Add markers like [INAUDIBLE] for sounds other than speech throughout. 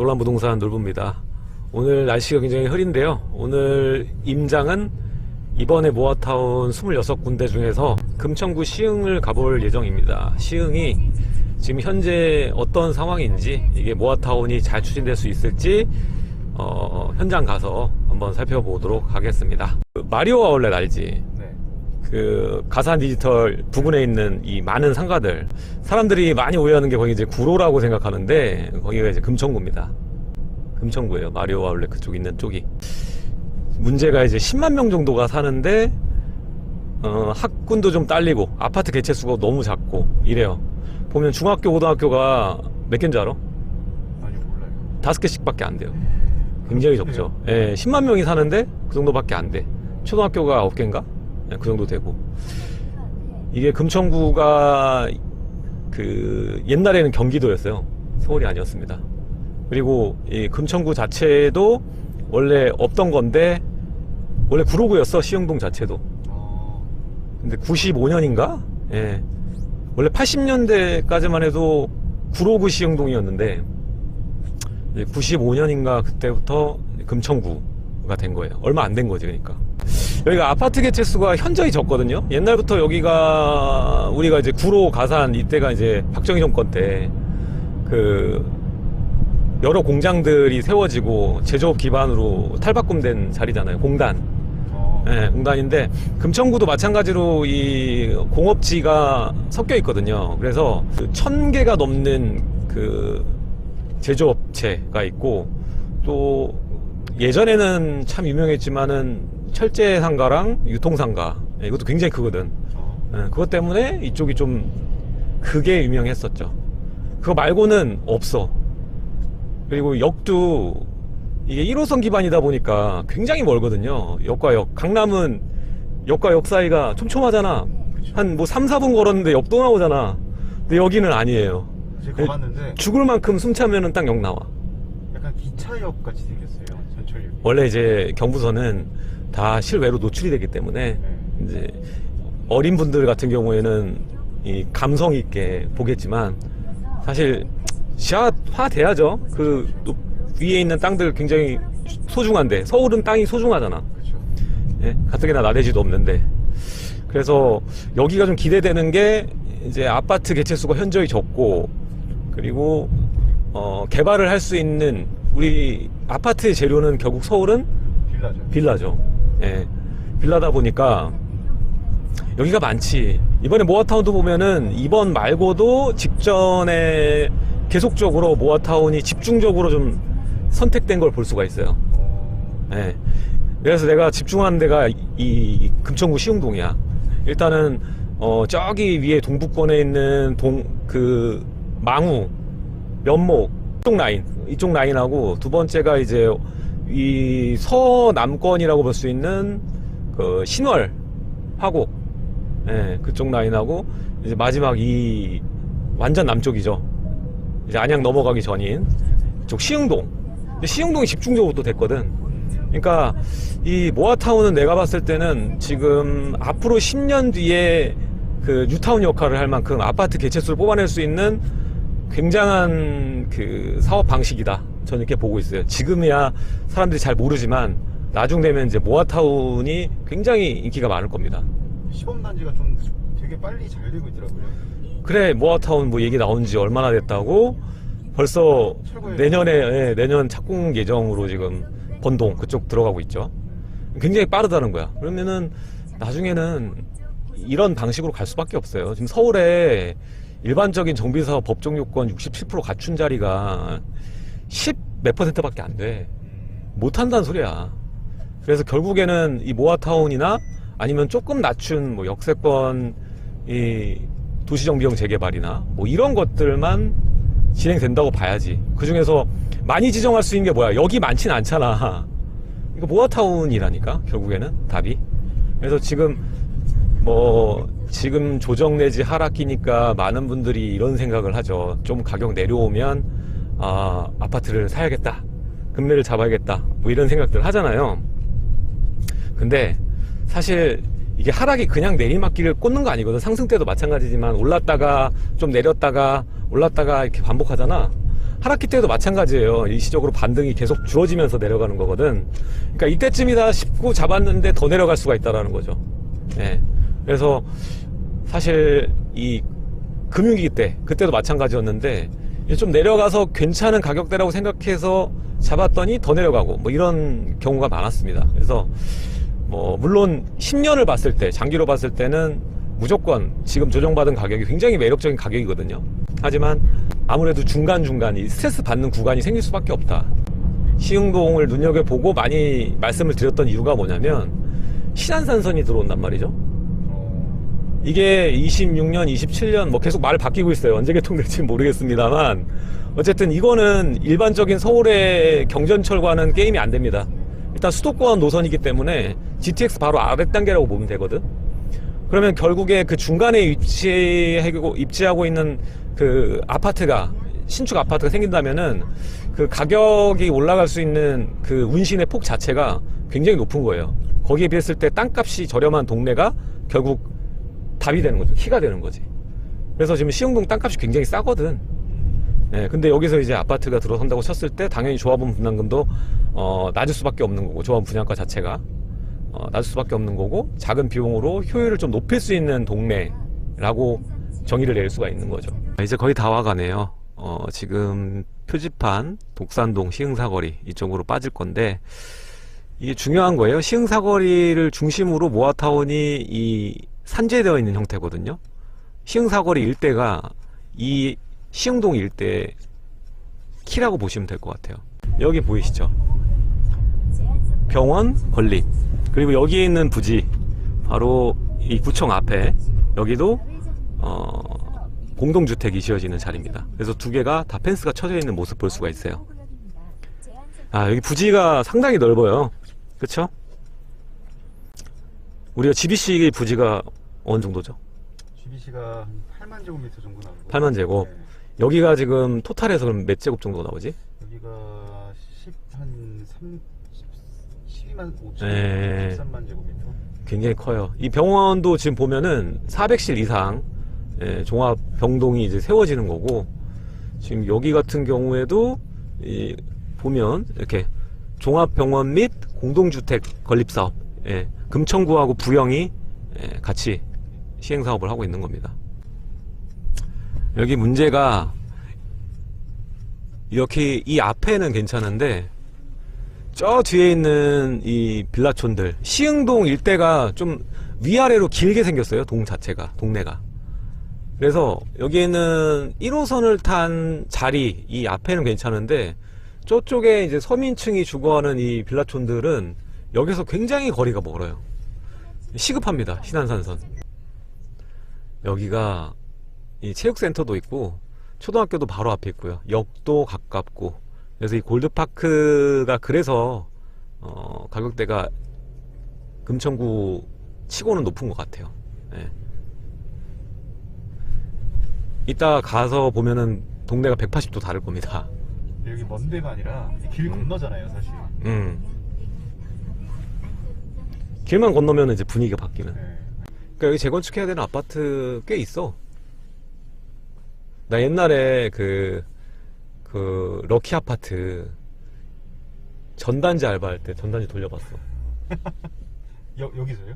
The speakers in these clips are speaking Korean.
놀란 부동산 놀부입니다. 오늘 날씨가 굉장히 흐린데요. 오늘 임장은 이번에 모아타운 26군데 중에서 금천구 시흥을 가볼 예정입니다. 시흥이 지금 현재 어떤 상황인지 이게 모아타운이 잘 추진될 수 있을지 어, 현장 가서 한번 살펴보도록 하겠습니다. 그 마리오 아울렛 알지? 네. 그 가산 디지털 부근에 있는 이 많은 상가들 사람들이 많이 오해하는 게 거기 이제 구로라고 생각하는데 거기가 이제 금천구입니다. 금천구예요. 마리오 아울렛 그쪽 있는 쪽이. 문제가 이제 10만 명 정도가 사는데 어, 학군도 좀 딸리고 아파트 개체 수가 너무 작고 이래요. 보면 중학교 고등학교가 몇 개인 줄 알아? 아니 몰라요. 다섯 개씩밖에 안 돼요. 굉장히 적죠. 예, 10만 명이 사는데 그 정도밖에 안 돼. 초등학교가 9개인가? 예, 그 정도 되고. 이게 금천구가 그 옛날에는 경기도였어요. 서울이 아니었습니다. 그리고 이 금천구 자체도 원래 없던 건데 원래 구로구였어 시흥동 자체도. 어. 근데 95년인가? 예. 원래 80년대까지만 해도 구로구 시흥동이었는데 95년인가 그때부터 금천구가 된 거예요. 얼마 안 된 거지, 그러니까. 여기가 아파트 개체 수가 현저히 적거든요. 옛날부터 여기가 우리가 이제 구로 가산 이때가 이제 박정희 정권 때 그 여러 공장들이 세워지고 제조업 기반으로 탈바꿈된 자리잖아요. 공단. 어. 예, 공단인데 금천구도 마찬가지로 이 공업지가 섞여 있거든요. 그래서 그 천 개가 넘는 그 제조업체가 있고 또 예전에는 참 유명했지만은 철제 상가랑 유통 상가 예, 이것도 굉장히 크거든. 어. 예, 그것 때문에 이쪽이 좀 크게 유명했었죠. 그거 말고는 없어. 그리고 역도 이게 1호선 기반이다 보니까 굉장히 멀거든요. 역과 역. 강남은 역과 역 사이가 촘촘하잖아. 한 뭐 3, 4분 걸었는데 역도 나오잖아. 근데 여기는 아니에요. 제가 가봤는데 죽을 만큼 숨 차면은 딱 역 나와. 약간 기차역 같이 생겼어요. 전철역. 원래 이제 경부선은 다 실외로 노출이 되기 때문에 네. 이제 어린 분들 같은 경우에는 이 감성 있게 보겠지만 사실 시야화 돼야죠. 그또 위에 있는 땅들 굉장히 소중한데 서울은 땅이 소중하잖아. 예? 가뜩이나 나대지도 없는데. 그래서 여기가 좀 기대되는 게 이제 아파트 개체 수가 현저히 적고 그리고 어, 개발을 할 수 있는 우리 아파트의 재료는 결국 서울은 빌라죠. 빌라죠. 예. 빌라다 보니까 여기가 많지. 이번에 모아타운도 보면은 이번 말고도 직전에 계속적으로 모아타운이 집중적으로 좀 선택된 걸 볼 수가 있어요. 어. 예. 그래서 내가 집중하는 데가 이, 이 금천구 시흥동이야. 일단은 어 저기 위에 동북권에 있는 동 그 망우, 면목 이쪽 라인 이쪽 라인하고 두 번째가 이제 이 서남권이라고 볼 수 있는 그 신월 화곡 예, 그쪽 라인하고 이제 마지막 이 완전 남쪽이죠. 이제 안양 넘어가기 전인 이쪽 시흥동. 시흥동이 집중적으로 또 됐거든. 그러니까 이 모아타운은 내가 봤을 때는 지금 앞으로 10년 뒤에 그 뉴타운 역할을 할 만큼 아파트 개체수를 뽑아낼 수 있는 굉장한 그 사업 방식이다. 저는 이렇게 보고 있어요. 지금이야 사람들이 잘 모르지만 나중 되면 이제 모아타운이 굉장히 인기가 많을 겁니다. 시범 단지가 좀 되게 빨리 잘 되고 있더라고요. 그래 모아타운 뭐 얘기 나온 지 얼마나 됐다고 벌써 내년에 예, 내년 착공 예정으로 지금 번동 그쪽 들어가고 있죠. 굉장히 빠르다는 거야. 그러면은 나중에는 이런 방식으로 갈 수밖에 없어요. 지금 서울에 일반적인 정비사업 법정 요건 67% 갖춘 자리가 10 몇 퍼센트밖에 안 돼. 못한다는 소리야. 그래서 결국에는 이 모아타운이나 아니면 조금 낮춘 뭐 역세권 이 도시정비형 재개발이나 뭐 이런 것들만 진행된다고 봐야지. 그 중에서 많이 지정할 수 있는 게 뭐야? 여기 많진 않잖아. 이거 모아타운이라니까 결국에는 답이. 그래서 지금 뭐 지금 조정 내지 하락기니까 많은 분들이 이런 생각을 하죠. 좀 가격 내려오면 아 아파트를 사야겠다. 금매를 잡아야겠다. 뭐 이런 생각들 하잖아요. 근데 사실 이게 하락이 그냥 내리막길을 꽂는 거 아니거든. 상승 때도 마찬가지지만 올랐다가 좀 내렸다가 올랐다가 이렇게 반복하잖아. 하락기 때도 마찬가지예요. 일시적으로 반등이 계속 주어지면서 내려가는 거거든. 그러니까 이때쯤이다 싶고 잡았는데 더 내려갈 수가 있다라는 거죠. 예. 그래서 사실 이 금융위기 때 그때도 마찬가지였는데 좀 내려가서 괜찮은 가격대라고 생각해서 잡았더니 더 내려가고 뭐 이런 경우가 많았습니다. 그래서 뭐 물론 10년을 봤을 때 장기로 봤을 때는 무조건 지금 조정받은 가격이 굉장히 매력적인 가격이거든요. 하지만 아무래도 중간중간 이 스트레스 받는 구간이 생길 수밖에 없다. 시흥동을 눈여겨보고 많이 말씀을 드렸던 이유가 뭐냐면 신한산선이 들어온단 말이죠. 어, 이게 26년, 27년 뭐 계속 말 바뀌고 있어요. 언제 개통될지 [LAUGHS] 모르겠습니다만 어쨌든 이거는 일반적인 서울의 경전철과는 게임이 안 됩니다. 일단 수도권 노선이기 때문에 GTX 바로 아랫 단계라고 보면 되거든. 그러면 결국에 그 중간에 위치하고 입지하고 있는 그 아파트가 신축 아파트가 생긴다면은 그 가격이 올라갈 수 있는 그 운신의 폭 자체가 굉장히 높은 거예요. 거기에 비했을 때 땅값이 저렴한 동네가 결국 답이 되는 거죠. 키가 되는 거지. 그래서 지금 시흥동 땅값이 굉장히 싸거든. 예, 근데 여기서 이제 아파트가 들어선다고 쳤을 때 당연히 조합원 분담금도 어, 낮을 수밖에 없는 거고 조합원 분양가 자체가 어, 낮을 수밖에 없는 거고 작은 비용으로 효율을 좀 높일 수 있는 동네라고 정의를 내릴 수가 있는 거죠. 이제 거의 다 와가네요. 어, 지금 표지판 독산동 시흥사거리 이쪽으로 빠질 건데 이게 중요한 거예요. 시흥사거리를 중심으로 모아타운이 이 산재되어 있는 형태거든요. 시흥사거리 일대가 이 시흥동 일대 키라고 보시면 될 것 같아요. 여기 보이시죠? 병원 건립 그리고 여기에 있는 부지 바로 이 구청 앞에 여기도 어, 공동주택이 지어지는 자리입니다. 그래서 두 개가 다 펜스가 쳐져 있는 모습 볼 수가 있어요. 아 여기 부지가 상당히 넓어요. 그쵸? 우리가 GBC 부지가 어느 정도죠? GBC가 한 8만 제곱미터 정도 나오고 8만 제곱. 여기가 지금 토탈에서 그럼 몇 제곱 정도 나오지? 여기가 10, 한 3, 12만 5천 네. 13만 제곱미터 굉장히 커요. 이 병원도 지금 보면은 400실 이상 예, 종합 병동이 이제 세워지는 거고 지금 여기 같은 경우에도 이 보면 이렇게 종합 병원 및 공동주택 건립 사업 예, 금천구하고 부영이 예, 같이 시행 사업을 하고 있는 겁니다. 여기 문제가 이렇게 이 앞에는 괜찮은데 저 뒤에 있는 이 빌라촌들 시흥동 일대가 좀 위아래로 길게 생겼어요 동 자체가 동네가. 그래서 여기에는 1호선을 탄 자리 이 앞에는 괜찮은데 저쪽에 이제 서민층이 주거하는 이 빌라촌들은 여기서 굉장히 거리가 멀어요. 시급합니다 신안산선 여기가 이 체육센터도 있고 초등학교도 바로 앞에 있고요 역도 가깝고 그래서 이 골드파크가 그래서 어, 가격대가 금천구 치고는 높은 것 같아요. 예. 이따 가서 보면은 동네가 180도 다를 겁니다. 여기 먼 데가 아니라 길 음. 건너잖아요 사실 음. 길만 건너면 이제 분위기가 바뀌는. 네. 그러니까 여기 재건축해야 되는 아파트 꽤 있어. 나 옛날에 그, 그, 럭키 아파트 전단지 알바할 때 전단지 돌려봤어. [LAUGHS] 여, 여기서요?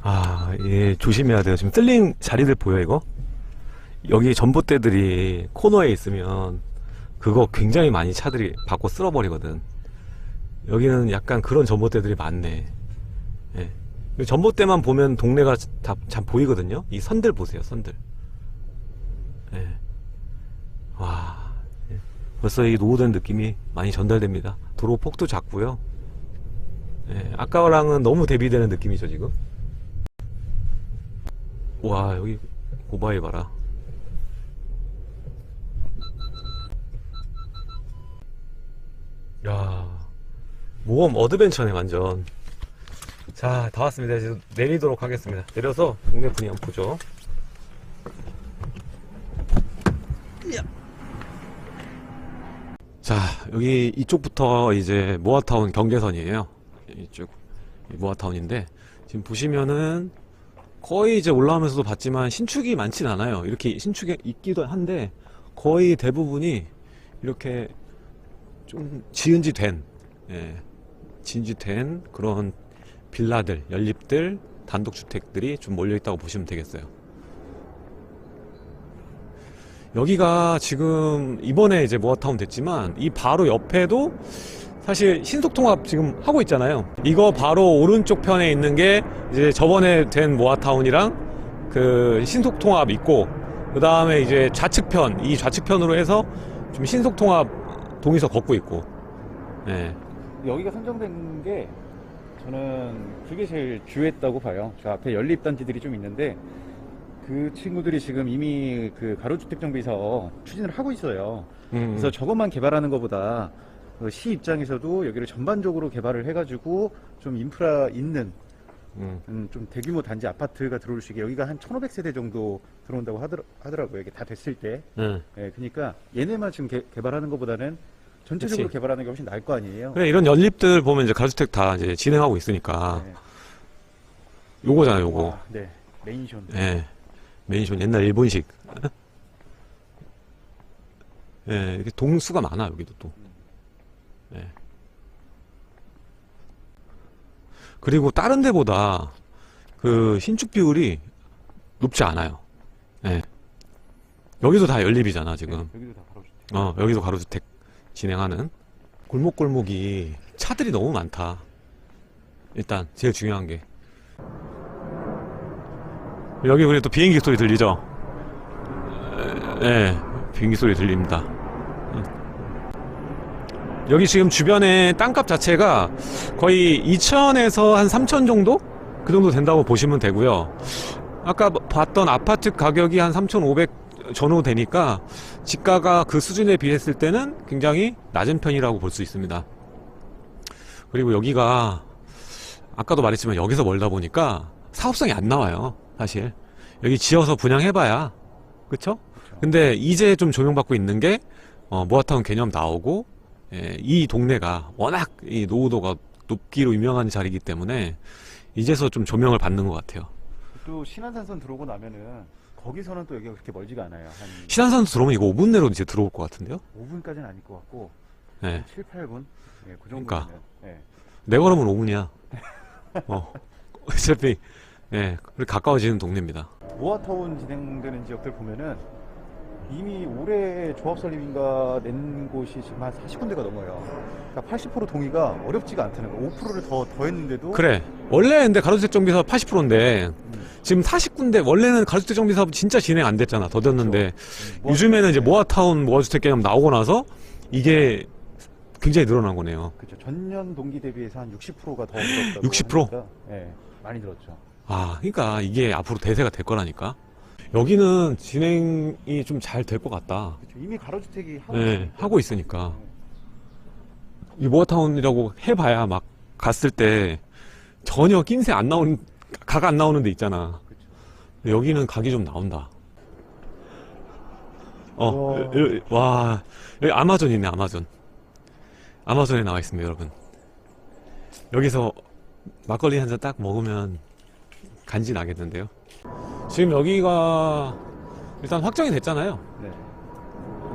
아, 예, 조심해야 돼요. 지금 뚫린 자리들 보여, 이거? 여기 전봇대들이 코너에 있으면 그거 굉장히 많이 차들이 받고 쓸어버리거든. 여기는 약간 그런 전봇대들이 많네. 예. 이 전봇대만 보면 동네가 다, 참 보이거든요? 이 선들 보세요, 선들. 예. 와. 예. 벌써 이 노후된 느낌이 많이 전달됩니다. 도로 폭도 작고요. 예. 아까랑은 너무 대비되는 느낌이죠, 지금. 와 여기 고바이 봐라 야 모험 어드벤처네 완전 자 다 왔습니다 이제 내리도록 하겠습니다 내려서 동네 분위기 한번 보죠. 자 여기 이쪽부터 이제 모아타운 경계선이에요 이쪽 이 모아타운인데 지금 보시면은 거의 이제 올라오면서도 봤지만 신축이 많진 않아요. 이렇게 신축이 있기도 한데 거의 대부분이 이렇게 좀 지은지 된 예, 지은지 된 그런 빌라들, 연립들, 단독주택들이 좀 몰려 있다고 보시면 되겠어요. 여기가 지금 이번에 이제 모아타운 됐지만 이 바로 옆에도 사실 신속통합 지금 하고 있잖아요. 이거 바로 오른쪽 편에 있는 게 이제 저번에 된 모아타운이랑 그 신속통합 있고 그 다음에 이제 좌측편 이 좌측편으로 해서 좀 신속통합 동의서 걷고 있고 예. 여기가 선정된 게 저는 그게 제일 주요했다고 봐요. 저 앞에 연립단지들이 좀 있는데 그 친구들이 지금 이미 그 가로주택 정비서 추진을 하고 있어요. 음, 그래서 저것만 개발하는 것보다 그시 입장에서도 여기를 전반적으로 개발을 해가지고 좀 인프라 있는 음. 음, 좀 대규모 단지 아파트가 들어올 수 있게 여기가 한 1,500세대 정도 들어온다고 하더라, 하더라고요. 이게 다 됐을 때. 예. 예, 그러니까 얘네만 지금 개, 개발하는 것보다는 전체적으로 그치. 개발하는 게 훨씬 나을 거 아니에요. 그래 이런 연립들 보면 이제 가주택 다 이제 진행하고 있으니까 네. 요거잖아요 요거 와, 네. 메인션. 예 메인션 옛날 일본식 [LAUGHS] 예 이렇게 동수가 많아 여기도 또 예. 그리고 다른 데보다 그 신축 비율이 높지 않아요 예 여기도 다 연립이잖아 지금 네, 여기도 다 가로주택. 어, 여기도 가로주택 진행하는 골목골목이 차들이 너무 많다. 일단 제일 중요한 게 여기 그래도 비행기 소리 들리죠? 에, 네, 비행기 소리 들립니다. 음. 여기 지금 주변에 땅값 자체가 거의 2천에서 한 3천 정도? 그 정도 된다고 보시면 되고요. 아까 봤던 아파트 가격이 한 3,500 전후 되니까 지가가 그 수준에 비했을 때는 굉장히 낮은 편이라고 볼 수 있습니다. 그리고 여기가 아까도 말했지만 여기서 멀다 보니까 사업성이 안 나와요. 사실 여기 지어서 분양해봐야 그쵸? 근데 이제 좀 조명받고 있는 게 어, 모아타운 개념 나오고 예, 이 동네가 워낙 이 노후도가 높기로 유명한 자리이기 때문에 이제서 좀 조명을 받는 것 같아요. 또 신안산선 들어오고 나면은 거기서는 또 여기가 그렇게 멀지가 않아요. 한 신안산 들어오면 이거 5분 내로 이제 들어올 것 같은데요? 5분까지는 아닐 것 같고 네. 7, 8분. 예, 그 정도면. 그러니까. 예. 내 걸으면 5분이야. [LAUGHS] 어. [LAUGHS] 어차피, 예, 그렇게 가까워지는 동네입니다. 모아타운 진행되는 지역들 보면은 이미 올해 조합 설립인가 낸 곳이 지금 한 40군데가 넘어요. 그러니까 80% 동의가 어렵지가 않다는 거. 5%를 더 더했는데도 그래. 원래 근데 가로주택 정비사업 80%인데, 음, 지금 49군데, 원래는 가로주택 정비사업 진짜 진행 안 됐잖아. 더뎠는데, 음, 모아- 요즘에는 이제 네. 모아타운 모아주택 개념 나오고 나서, 이게 굉장히 늘어난 거네요. 그렇죠. 전년 동기 대비해서 한 60%가 더 [GASPS] 늘었다고 60%? 하니까, 예, 많이 늘었죠. 아, 그러니까 이게 앞으로 대세가 될 거라니까. 여기는 진행이 좀 잘 될 것 같다. 그렇죠. 이미 가로주택이 하고 네, 있으니까. 하고 있으니까. 이 모아타운이라고 해봐야 막 갔을 때 전혀 낌새 안 나오는, 각 안 나오는 데 있잖아. 그렇죠. 근데 여기는 각이 좀 나온다. 어, 와. 여- 여- 와, 여기 아마존이네, 아마존. 아마존에 나와 있습니다, 여러분. 여기서 막걸리 한 잔 딱 먹으면 간지 나겠는데요. 지금 여기가 일단 확정이 됐잖아요. 네.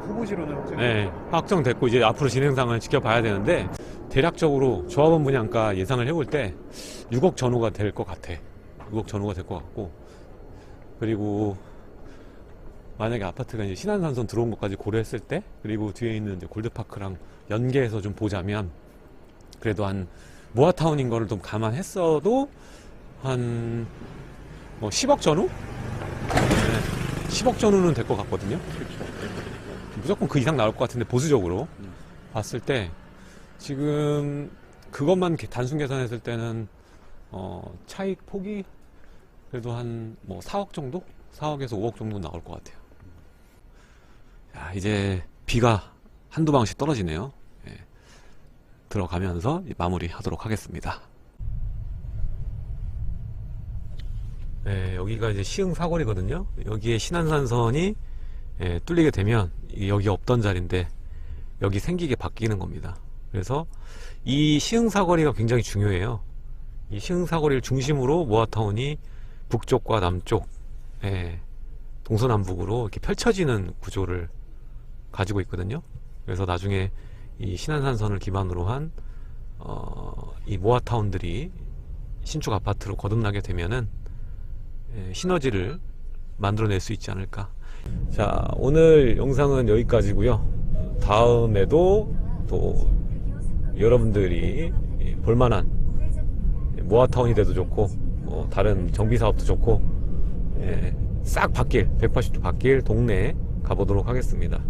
후보지로는 확정이 네. 확정됐고 이제 앞으로 진행상을 지켜봐야 되는데 대략적으로 조합원 분양가 예상을 해볼 때 6억 전후가 될 것 같아. 6억 전후가 될 것 같고 그리고 만약에 아파트가 이제 신안산선 들어온 것까지 고려했을 때 그리고 뒤에 있는 이제 골드파크랑 연계해서 좀 보자면 그래도 한 모아타운인 거를 좀 감안했어도 한 뭐 10억 전후? 네, 10억 전후는 될 것 같거든요. 그렇죠. 무조건 그 이상 나올 것 같은데 보수적으로 음. 봤을 때 지금 그것만 개- 단순 계산했을 때는 어 차익 폭이 그래도 한 뭐 4억 정도? 4억에서 5억 정도 나올 것 같아요. 야, 이제 비가 한두 방씩 떨어지네요. 예. 들어가면서 마무리 하도록 하겠습니다. 네, 여기가 이제 시흥 사거리거든요. 여기에 신안산선이 예, 뚫리게 되면 이 여기 없던 자리인데 여기 생기게 바뀌는 겁니다. 그래서 이 시흥 사거리가 굉장히 중요해요. 이 시흥 사거리를 중심으로 모아타운이 북쪽과 남쪽, 예, 동서남북으로 이렇게 펼쳐지는 구조를 가지고 있거든요. 그래서 나중에 이 신안산선을 기반으로 한, 어, 이 모아타운들이 신축 아파트로 거듭나게 되면은, 예, 시너지를 만들어낼 수 있지 않을까. 자, 오늘 영상은 여기까지고요 다음에도 또 여러분들이 볼만한 모아타운이 돼도 좋고, 뭐 다른 정비사업도 좋고, 예, 싹 바뀔, 180도 바뀔 동네에 가보도록 하겠습니다.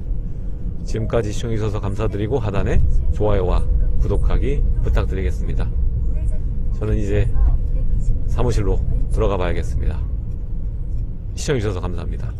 지금까지 시청해주셔서 감사드리고 하단에 좋아요와 구독하기 부탁드리겠습니다. 저는 이제 사무실로 들어가 봐야겠습니다. 시청해주셔서 감사합니다.